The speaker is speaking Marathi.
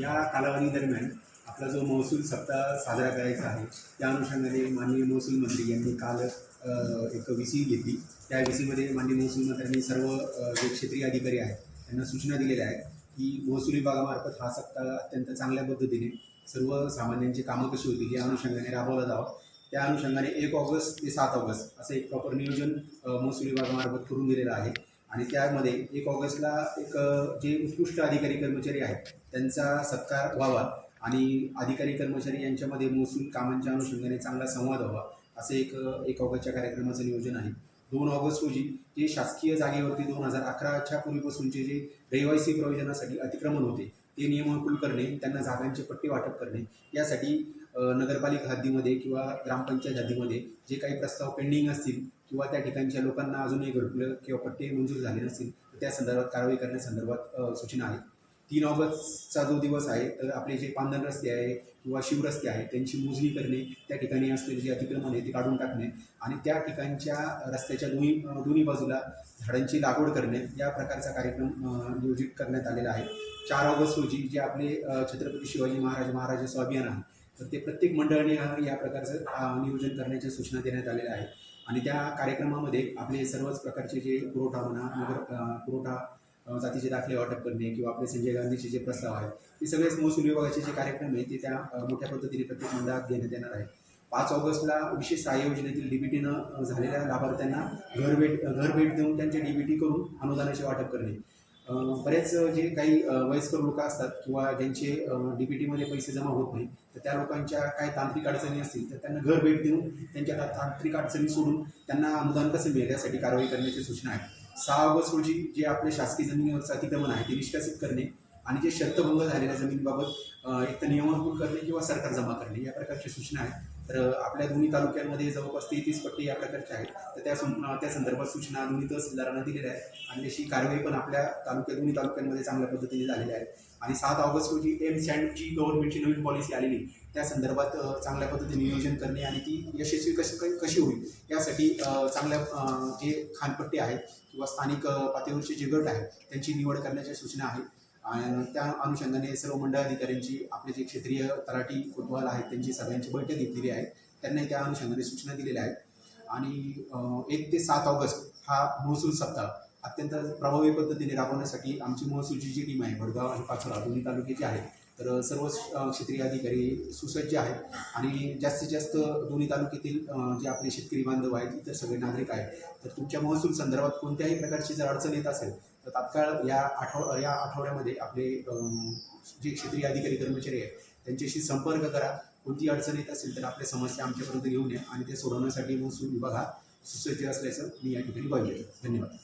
या कालावधी दरम्यान आपला जो महसूल सप्ताह साजरा करायचा आहे त्या अनुषंगाने माननीय महसूल मंत्री यांनी काल एक सी घेतली. त्या विसीमध्ये माननीय महसूल मंत्र्यांनी सर्व जे क्षेत्रीय अधिकारी आहेत त्यांना सूचना दिलेल्या आहेत की महसूल विभागामार्फत हा सप्ताह अत्यंत चांगल्या पद्धतीने सर्व सामान्यांची कामं कशी होतील या अनुषंगाने राबवला जावा. त्या अनुषंगाने एक ऑगस्ट ते सात ऑगस्ट असं एक प्रॉपर नियोजन महसूल विभागामार्फत करून दिलेलं आहे. आणि त्यामध्ये एक ऑगस्टला एक जे उत्कृष्ट अधिकारी कर्मचारी आहेत त्यांचा सत्कार व्हावा आणि अधिकारी कर्मचारी यांच्यामध्ये महसूल कामांच्या अनुषंगाने चांगला संवाद व्हावा असं एक एक ऑगस्टच्या कार्यक्रमाचं नियोजन आहे. दोन ऑगस्ट रोजी जे शासकीय जागेवरती दोन हजार अकराच्या पूर्वीपासूनचे जे रहिवासी प्रयोजनासाठी अतिक्रमण होते ते नियमानुकूल करणे त्यांना जागांचे पट्टे वाटप करणे यासाठी नगरपालिका हद्दीमध्ये किंवा ग्रामपंचायत हद्दीमध्ये जे काही प्रस्ताव पेंडिंग असतील किंवा त्या ठिकाणच्या लोकांना अजूनही घरकुलं किंवा पट्टे मंजूर झाले नसतील तर त्या संदर्भात कारवाई करण्यासंदर्भात सूचना आहे. तीन ऑगस्टचा जो दिवस आहे तर आपले जे पांधन रस्ते आहे किंवा शिवरस्ते आहे त्यांची मोजणी करणे त्या ठिकाणी असलेले जे अतिक्रमण आहे ते काढून टाकणे आणि त्या ठिकाणच्या रस्त्याच्या दोन्ही दोन्ही बाजूला झाडांची लागवड करणे या प्रकारचा कार्यक्रम नियोजित करण्यात आलेला आहे. चार ऑगस्ट रोजी जे आपले छत्रपती शिवाजी महाराज महाराजाचं अभियान आहे तर ते प्रत्येक मंडळाने या प्रकारचं नियोजन करण्याच्या सूचना देण्यात आलेल्या आहेत. आणि त्या कार्यक्रमामध्ये आपले सर्वच प्रकारचे जे पुरवठा म्हणा नगर पुरवठा जातीचे दाखले वाटप करणे किंवा आपले संजय गांधीचे जे प्रस्ताव आहेत ते सगळेच महसूल विभागाचे जे कार्यक्रम आहेत ते त्या मोठ्या पद्धतीने प्रत्येक मंडळात घेण्यात येणार आहे पाच ऑगस्टला विशेष सहाय्य योजनेतील डीबीटीनं झालेल्या लाभार्थ्यांना घर भेट घर भेट देऊन त्यांचे डीबीटी करून अनुदानाचे वाटप करणे. बरेच जे काही वयस्कर लोक असतात किंवा ज्यांचे डीबीटीमध्ये पैसे जमा होत नाही तर त्या लोकांच्या काय तांत्रिक अडचणी असतील तर त्यांना घर भेट देऊन त्यांच्या तांत्रिक अडचणी सोडून त्यांना अनुदान कसं मिळेल यासाठी कारवाई करण्याची सूचना आहे. सहा ऑगस्ट रोजी जे आपले शासकीय जमिनीवरचं अतिक्रमण आहे ते निष्कासित करणे आणि जे शर्तभंग झालेल्या जमिनीबाबत एक तर नियमानुकूल करणे किंवा सरकार जमा करणे या प्रकारच्या सूचना आहेत तर आपल्या दोन्ही तालुक्यांमध्ये जवळपास तेहतीस पट्टी या प्रकारचे आहेत. तर त्या सं- त्या संदर्भात सूचना दोन्ही तहसीलदारांना दिलेल्या आहेत आणि तशी कारवाई पण आपल्या तालुक्या दोन्ही तालुक्यांमध्ये चांगल्या पद्धतीने झालेली आहे. आणि सात ऑगस्ट रोजी एम सँडची गव्हर्नमेंटची नवीन पॉलिसी आलेली. त्या संदर्भात चांगल्या पद्धतीने नियोजन करणे आणि ती यशस्वी कशी कशी होईल यासाठी चांगल्या जे खानपट्टे आहेत किंवा स्थानिक पातळीवरचे जे गट आहेत त्यांची निवड करण्याच्या सूचना आहेत. आणि त्या अनुषंगाने सर्व मंडळ अधिकाऱ्यांची आपले जे क्षेत्रीय तलाठी कोतवाल आहेत त्यांची सगळ्यांची बैठक घेतलेली आहे. त्यांनाही त्या अनुषंगाने सूचना दिलेल्या आहेत. आणि एक ते सात ऑगस्ट हा महसूल सप्ताह अत्यंत प्रभावी पद्धतीने राबवण्यासाठी आमची महसूलची जी टीम आहे वडगाव आणि पाचोरा दोन्ही तालुक्याची आहे. तर सर्व क्षेत्रीय अधिकारी सुसज्ज आहेत आणि जास्तीत जास्त दोन्ही तालुक्यातील जे आपले शेतकरी बांधव आहेत इतर सगळे नागरिक आहेत तर तुमच्या महसूल संदर्भात कोणत्याही प्रकारची जर अडचण येत असेल तर तात्काळ या आठव या आठवड्यामध्ये आपले जे क्षेत्रीय अधिकारी कर्मचारी आहेत त्यांच्याशी संपर्क करा. कोणती अडचण येत असेल तर आपल्या समस्या आमच्यापर्यंत घेऊन या आणि ते सोडवण्यासाठी महसूल विभाग हा सुसज्ज असल्याचं मी या ठिकाणी बघितलं धन्यवाद.